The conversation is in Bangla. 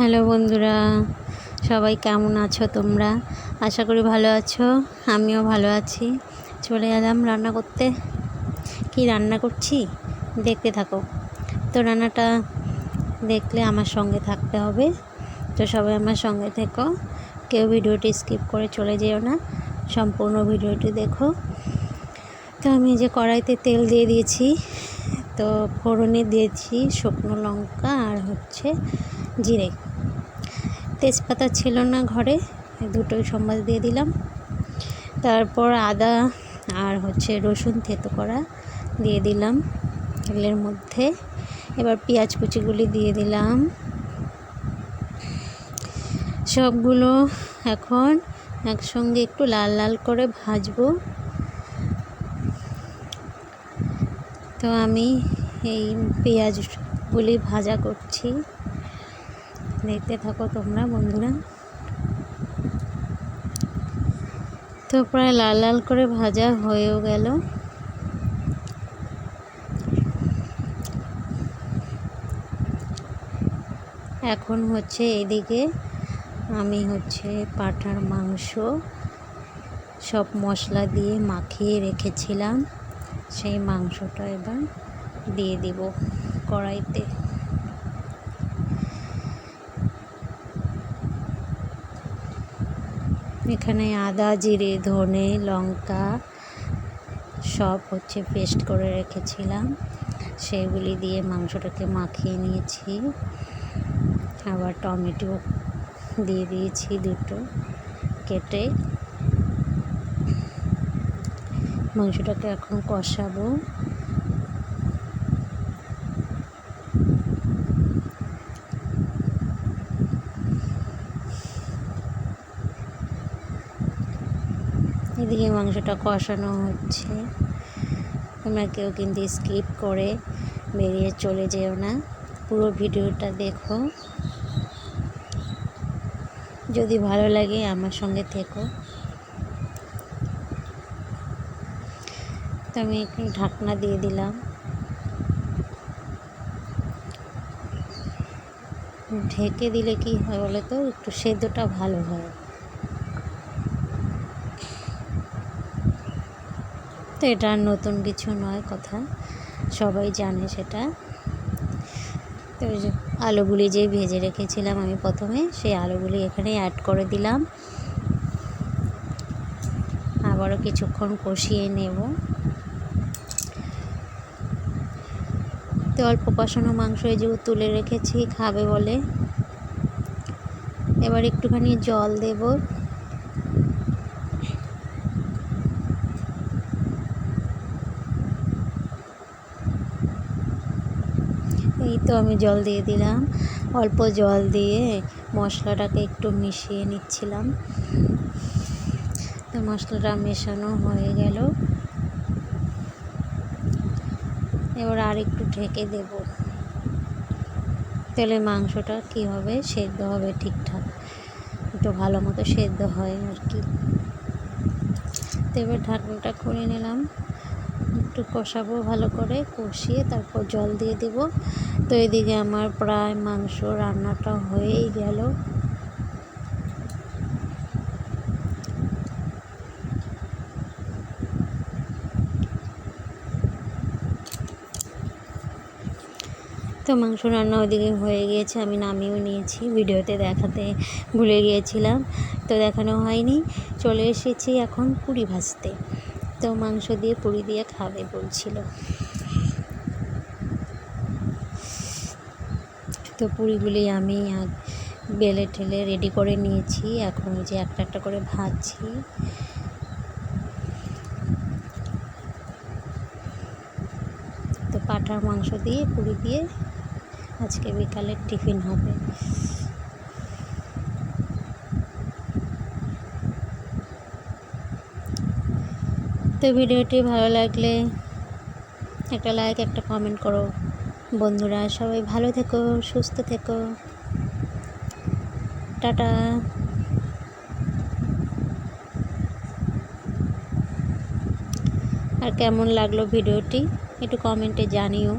হ্যালো বন্ধুরা, সবাই কেমন আছো তোমরা? আশা করি ভালো আছো, আমিও ভালো আছি। চলে এলাম রান্না করতে। কি রান্না করছি? দেখতে থাকো। তো রান্নাটা দেখলে আমার সঙ্গে থাকতে হবে। তো সবাই আমার সঙ্গে থেকো। কেউ ভিডিওটি স্কিপ করে চলে যেও না, সম্পূর্ণ ভিডিওটি দেখো। তো আমি যে কড়াইতে তেল দিয়ে দিয়েছি, তো ফোড়নে দিয়েছি শুকনো লঙ্কা আর হচ্ছে জিরে। তেজপাতা ছিল না ঘরে, দুটোই সম্বাদ দিয়ে দিলাম। তারপর আদা আর হচ্ছে রসুন থেতো করা দিয়ে দিলাম তেলের মধ্যে। এবার পেঁয়াজ কুচিগুলি দিয়ে দিলাম। সবগুলো এখন একসঙ্গে একটু লাল লাল করে ভাজবো। তো আমি এই পেঁয়াজগুলি ভাজা করছি। দেখতে থাকো তোমরা, বন্ধুরা। তো প্রায় লাল লাল করে ভাজা হয়েও গেল। এখন হচ্ছে এদিকে আমি হচ্ছে পাঠার মাংস সব মশলা দিয়ে মাখিয়ে রেখেছিলাম। সেই মাংসটা এবার দিয়ে দিব কড়াইতে। এখানে আদা, জিরে, ধনে, লঙ্কা সব হচ্ছে পেস্ট করে রেখেছিলাম। সেগুলি দিয়ে মাংসটাকে মাখিয়ে নিয়েছি। আবার টমেটো দিয়ে দিয়েছি দুটো কেটে। মাংসটাকে এখন কষাবো। এদিকে মাংসটা কষানো হচ্ছে। তোমরা কেউ কিন্তু স্কিপ করে বেরিয়ে চলে যেও না। পুরো ভিডিওটা দেখো। যদি ভালো লাগে আমার সঙ্গে থেকো। তো আমি একটু ঢাকনা দিয়ে দিলাম। ঢেকে দিলে কি হয় বলো তো? একটু সেদ্ধটা ভালো হয়। তো এটা নতুন কিছু নয় কথা। সবাই জানে সেটা। তো আলুগুলি যে ভেজে রেখেছিলাম আমি প্রথমে, সেই আলুগুলি এখানে অ্যাড করে দিলাম। আবারও কিছুক্ষণ কষিয়ে নেব। তো অল্প কষানো মাংস এই যে তুলে রেখেছি, খাবে বলে। এবার একটুখানি জল দেবো। এই তো আমি জল দিয়ে দিলাম। অল্প জল দিয়ে মশলাটাকে একটু মিশিয়ে নিচ্ছিলাম। তো মশলাটা মেশানো হয়ে গেল। এবার আর একটু ঢেকে দেব। তাহলে মাংসটা কি হবে? সেদ্ধ হবে ঠিকঠাক। একটু ভালো মতো সেদ্ধ হয় আর কি। তো এবার ঢাকনাটা খুলে নিলাম। একটু কষাবো, ভালো করে কষিয়ে তারপর জল দিয়ে দেব। তো এদিকে আমার প্রায় মাংস রান্নাটা হয়েই গেল। তো মাংস রান্না ওদিকে হয়ে গিয়েছে, আমি নামিয়েও নিয়েছি। ভিডিওতে দেখাতে ভুলে গিয়েছিলাম, তো দেখানো হয়নি। চলে এসেছি এখন পুরি ভাজতে। তো মাংস দিয়ে পুরি দিয়ে খাবে বলছিল। তো পুরিগুলি আমি বেলে ঠেলে রেডি করে নিয়েছি। এখন যে একটা একটা করে ভাজছি। তো পাঠার মাংস দিয়ে পুরি দিয়ে আজকে বিকালের টিফিন হবে। তো ভিডিওটি ভালো লাগলে একটা লাইক একটা কমেন্ট করো। বন্ধুরা, সবাই ভালো থেকো, সুস্থ থেকো। টাটা। আর কেমন লাগল ভিডিওটি, একটু কমেন্টে জানিও।